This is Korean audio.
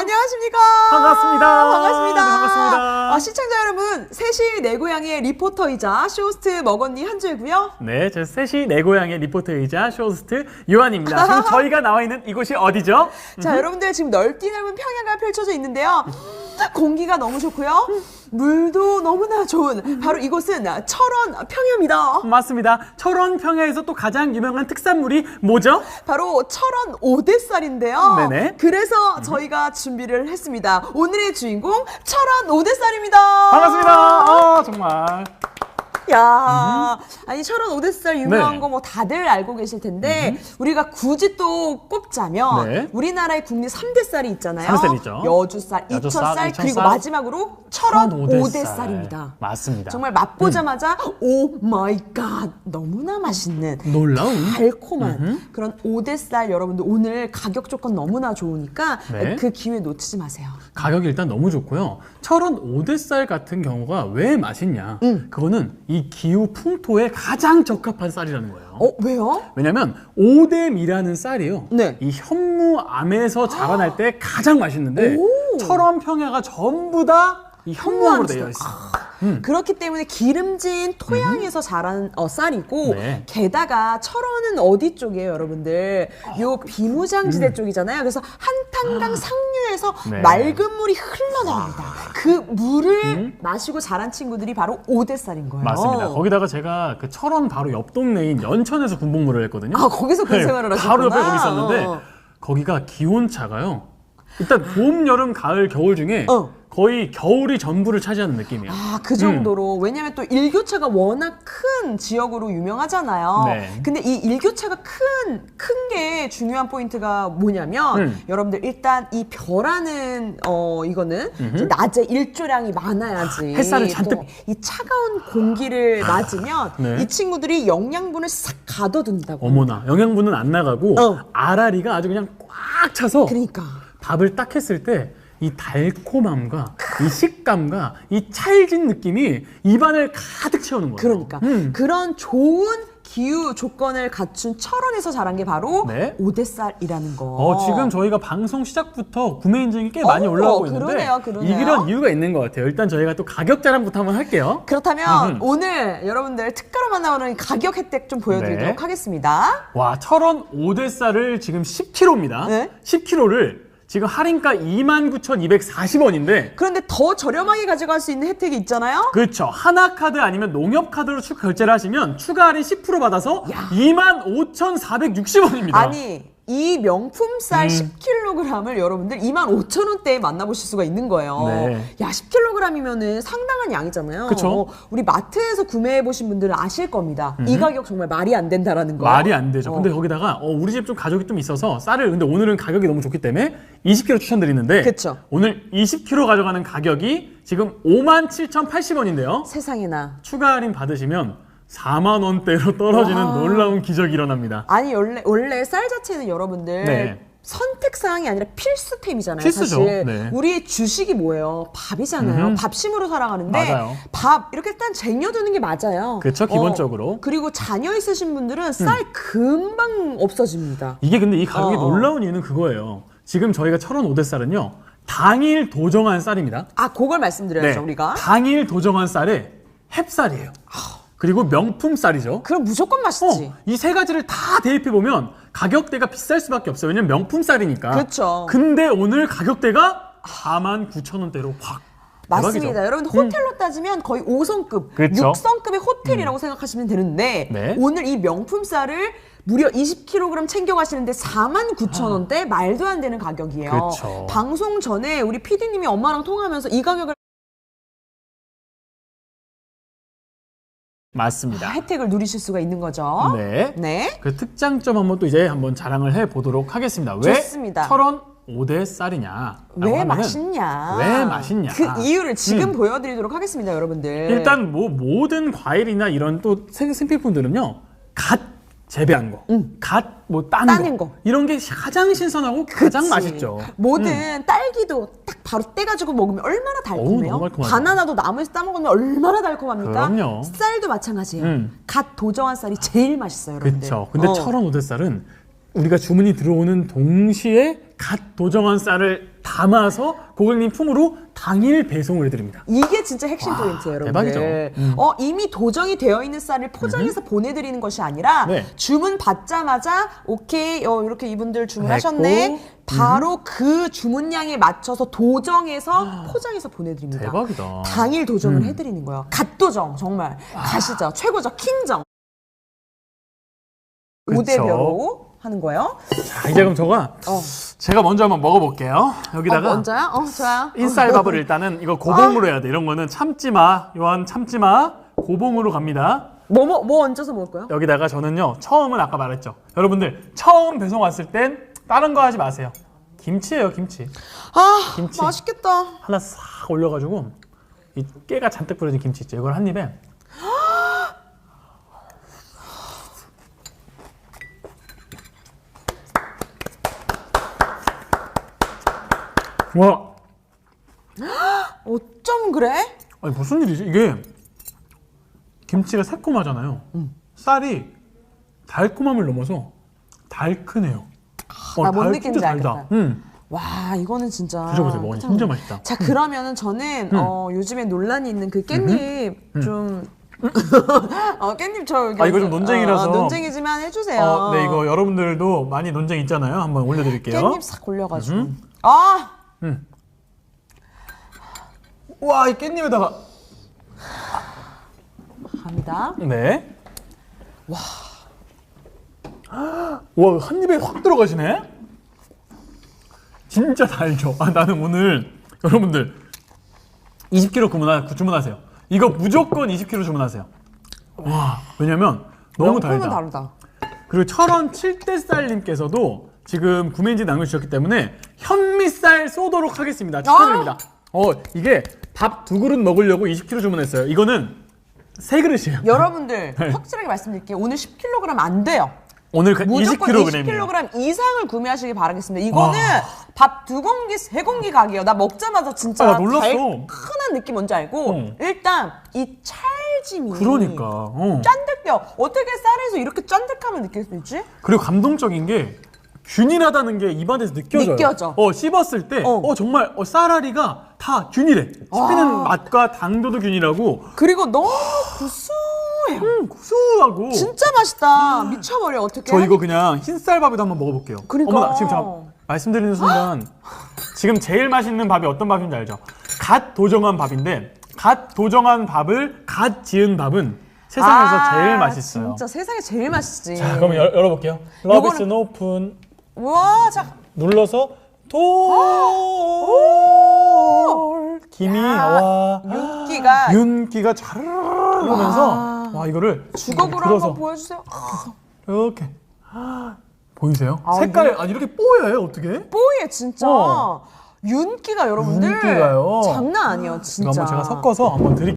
안녕하십니까. 반갑습니다. 반갑습니다. 네, 반갑습니다. 아, 시청자 여러분, 셋이 내 고향의 리포터이자 쇼호스트 먹언니 한주이고요. 네, 저 셋이 내 고향의 리포터이자 쇼호스트 요한입니다. 지금 저희가 나와 있는 이곳이 어디죠? 자, 여러분들 지금 넓디 넓은 평야가 펼쳐져 있는데요. 공기가 너무 좋고요. 물도 너무나 좋은 바로 이곳은 철원 평야입니다. 맞습니다. 철원 평야에서 또 가장 유명한 특산물이 뭐죠? 바로 철원 오대살인데요. 네네. 그래서 저희가 준비를 했습니다. 오늘의 주인공 철원 오대살입니다. 반갑습니다. 아, 정말. 야, 아니 철원 오대살 유명한 네. 거 뭐 다들 알고 계실 텐데 우리가 굳이 또 꼽자면 네. 우리나라의 국민 3대 쌀이 있잖아요. 삼대 쌀 있죠. 여주쌀, 여주쌀, 이천쌀, 그리고 이천쌀, 마지막으로 철원 오대쌀. 오대쌀입니다. 맞습니다. 정말 맛보자마자 오 마이 갓 너무나 맛있는 놀라운. 달콤한 그런 오대쌀 여러분들 오늘 가격 조건 너무나 좋으니까 네. 그 기회 놓치지 마세요. 가격이 일단 너무 좋고요. 철원 오대쌀 같은 경우가 왜 맛있냐? 그거는 이 기후 풍토에 가장 적합한 쌀이라는 거예요. 어 왜요? 왜냐면 오뎀이라는 쌀이요. 네. 이 현무암에서 자라날 때 가장 맛있는데 오. 철원 평야가 전부 다 이 현무암으로 되어 현무암 있어. 그렇기 때문에 기름진 토양에서 자란 어, 쌀이고 네. 게다가 철원은 어디 쪽이에요, 여러분들? 요 비무장지대 쪽이잖아요. 그래서 한탄강 상류에서 네. 맑은 물이 흘러나옵니다. 그 물을 마시고 자란 친구들이 바로 오대쌀인 거예요. 맞습니다. 거기다가 제가 그 철원 바로 옆 동네인 연천에서 군복무를 했거든요. 아 거기서 그 생활을 하셨구나. 바로 옆에 거기 있었는데 어. 거기가 기온차가요. 일단 봄, 여름, 가을, 겨울 중에 어. 거의 겨울이 전부를 차지하는 느낌이에요. 아, 그 정도로. 왜냐면 또 일교차가 워낙 큰 지역으로 유명하잖아요. 네. 근데 이 일교차가 큰, 큰 게 중요한 포인트가 뭐냐면, 음. 여러분들 일단 이 벼라는, 어, 이거는 낮에 일조량이 많아야지. 햇살을 잔뜩- 또이 차가운 공기를 맞으면 네. 이 친구들이 영양분을 싹 가둬둔다고. 어머나 영양분은 안 나가고 어. 알알이가 아주 그냥 꽉 차서 그러니까. 밥을 딱 했을 때 이 달콤함과 이 식감과 이 찰진 느낌이 입안을 가득 채우는 거예요. 그러니까. 음. 그런 좋은 기후 조건을 갖춘 철원에서 자란 게 바로 네. 오대쌀이라는 거. 어, 지금 저희가 방송 시작부터 구매 인증이 꽤 많이 어, 올라오고 있는데 그러네요, 그러네요. 이런 이유가 있는 것 같아요. 일단 저희가 또 가격 자랑부터 한번 할게요. 그렇다면 음흠. 오늘 여러분들 특가로 만 나오는 가격 혜택 좀 보여드리도록 네. 하겠습니다. 와, 철원 오대쌀을 지금 10kg입니다. 네. 10kg를 지금 할인가 29,240원인데 그런데 더 저렴하게 가져갈 수 있는 혜택이 있잖아요. 그렇죠. 하나 카드 아니면 농협 카드로 추가 결제를 하시면 추가 할인 10% 받아서 25,460원입니다. 아니 이 명품 쌀 음. 10kg을 여러분들 25,000원대에 만나보실 수가 있는 거예요. 네. 야 10kg이면은 상당한 양이잖아요. 그쵸. 어, 우리 마트에서 구매해 보신 분들은 아실 겁니다. 이 가격 정말 말이 안 된다라는 거. 말이 안 되죠. 어. 근데 거기다가 어, 우리 집 좀 가족이 좀 있어서 쌀을 근데 오늘은 가격이 너무 좋기 때문에 20kg 추천드리는데 그쵸. 오늘 20kg 가져가는 가격이 지금 57,080원인데요. 세상에나. 추가 할인 받으시면 4만 원대로 떨어지는 와. 놀라운 기적이 일어납니다. 아니 원래 원래 쌀 자체는 여러분들 네. 선택 사항이 아니라 필수템이잖아요. 필수죠. 사실 네. 우리의 주식이 뭐예요? 밥이잖아요. 음흠. 밥심으로 살아가는데 맞아요. 밥 이렇게 일단 쟁여두는 게 맞아요. 그쵸, 기본적으로. 음. 그리고 자녀 있으신 분들은 쌀 금방 없어집니다. 이게 근데 이 가격이 어, 어. 놀라운 이유는 그거예요. 지금 저희가 철원 오대 쌀은요. 당일 도정한 쌀입니다. 아, 그걸 말씀드려야죠 네. 우리가. 당일 도정한 쌀에 햅쌀이에요. 그리고 명품 쌀이죠. 그럼 무조건 맛있지. 어, 이 세 가지를 다 대입해 보면 가격대가 비쌀 수밖에 없어요. 왜냐면 명품 쌀이니까. 그쵸. 근데 오늘 가격대가 4만 9천 원대로 확. 맞습니다. 대박이죠. 음. 여러분 호텔로 따지면 거의 5성급, 그쵸. 6성급의 호텔이라고 생각하시면 되는데 네. 오늘 이 명품 쌀을 무려 20kg 챙겨 가시는데 49,000원대 말도 안 되는 가격이에요. 아. 그쵸. 방송 전에 우리 PD님이 엄마랑 통화하면서 이 가격을 맞습니다. 혜택을 누리실 수가 있는 거죠. 네. 네. 그 특장점 한번 또 이제 한번 자랑을 해 보도록 하겠습니다. 왜 좋습니다. 철원 5대 쌀이냐? 왜 맛있냐? 왜 맛있냐? 그 이유를 지금 음. 보여드리도록 하겠습니다, 여러분들. 일단 뭐 모든 과일이나 이런 또 생- 생필품들은요 갓 재배한 거, 갓뭐 따는, 음. 따는 거. 이런 게 가장 신선하고 가장 그치. 맛있죠. 뭐든 딸기도 딱 바로 떼가지고 먹으면 얼마나 달콤해요. 너무 달콤하죠. 바나나도 나무에서 따 먹으면 얼마나 달콤합니까? 그럼요. 쌀도 마찬가지예요. 음. 갓 도정한 쌀이 제일 맛있어요, 여러분들. 그렇죠. 근데 어. 철원 오대쌀은 우리가 주문이 들어오는 동시에 갓 도정한 쌀을 다 담아서 고객님 품으로 당일 배송을 해드립니다. 이게 진짜 핵심 포인트예요, 여러분들. 대박이죠. 음. 어, 이미 도정이 되어 있는 쌀을 포장해서 보내드리는 것이 아니라 네. 주문 받자마자 오케이, 어, 이렇게 이분들 주문하셨네. 바로 그 주문량에 맞춰서 도정해서 포장해서 보내드립니다. 대박이다. 당일 도정을 음. 해드리는 거예요. 갓도정 정말 가시죠. 최고죠. 킹정. 그쵸. 5대별로 하는 거예요. 자, 이제 그럼 저가 어. 제가 먼저 한번 먹어볼게요. 여기다가 어, 먼저요? 어, 좋아요. 인쌀 밥을 일단은 이거 고봉으로 해야 돼. 이런 거는 참지 마. 요한 참지 마. 고봉으로 갑니다. 뭐, 뭐, 뭐 얹어서 먹을 거예요? 여기다가 저는요. 처음은 아까 말했죠. 여러분들 처음 배송 왔을 땐 다른 거 하지 마세요. 김치예요, 김치. 아, 김치. 맛있겠다. 하나 싹 올려가지고 이 깨가 잔뜩 뿌려진 김치 있죠. 이걸 한 입에 와, 어쩜 그래? 아니 무슨 일이지? 이게 김치가 새콤하잖아요. 쌀이 달콤함을 넘어서 달큰해요. 어, 나뭔 달- 느낌인지 진짜 달다. 알겠다. 음. 와 이거는 진짜 드셔보세요. 먹으니 진짜 맛있다. 음. 자 그러면은 저는 어, 요즘에 논란이 있는 그 깻잎 좀 어, 깻잎 저 아, 이거 좀 논쟁이라서. 어, 논쟁이지만 해주세요. 어, 네 이거 여러분들도 많이 논쟁 있잖아요. 한번 올려드릴게요. 깻잎 싹 올려가지고 아 와, 이 깻잎에다가 갑니다. 네. 와. 와, 한 입에 확 들어가시네? 진짜 달죠. 아, 나는 오늘 여러분들 20kg 주문하, 주문하세요. 이거 무조건 20kg 주문하세요. 와, 왜냐면 너무 달다. 다르다. 그리고 철원 7대쌀님께서도 지금 구매인지 남겨주셨기 때문에 현미쌀 쏘도록 하겠습니다. 축하드립니다. 어, 이게 밥 두 그릇 먹으려고 20kg 주문했어요. 이거는 세 그릇이에요. 여러분들 네. 확실하게 말씀드릴게요. 오늘 10kg 안 돼요. 오늘 그 무조건 20kg이에요. 20kg 이상을 구매하시길 바라겠습니다. 이거는 와. 밥 두 공기, 세 공기 각이에요. 나 먹자마자 진짜 아, 나 놀랐어. 달큰한 느낌 뭔지 알고 어. 일단 이 찰짐이 그러니까. 어. 짠득해요. 어떻게 쌀에서 이렇게 짠득함을 느낄 수 있지? 그리고 감동적인 게 균일하다는 게 입안에서 느껴져요. 느껴져. 어, 씹었을 때, 어. 어, 정말 어, 쌀알이가 다 균일해. 씹히는 맛과 당도도 균일하고, 그리고 너무 구수해요. 음, 구수하고. 진짜 맛있다. 미쳐버려. 어떻게? 저 이거 그냥 흰쌀밥에도 한번 먹어볼게요. 그러니까. 어머나, 지금 제가 말씀드리는 순간, 지금 제일 맛있는 밥이 어떤 밥인지 알죠? 갓 도정한 밥인데, 갓 도정한 밥을 갓 지은 밥은 세상에서 아, 제일 맛있어요. 진짜 세상에 제일 맛있지. 자, 그럼 열, 열어볼게요. Love is 요거는- an open. 와, 자, 눌러서 돌 김이 와 윤기가 윤기가 잘 흐르면서 와 이거를 주걱으로 들어서 한번 보여주세요. 이렇게 보이세요? 아, 색깔 아니 이렇게 뽀여요 어떻게? 뽀얘 진짜. 어. 윤기가 여러분들 윤기가요. 장난 아니에요, 이거 진짜. 한번 제가 섞어서 한번 드릴게요.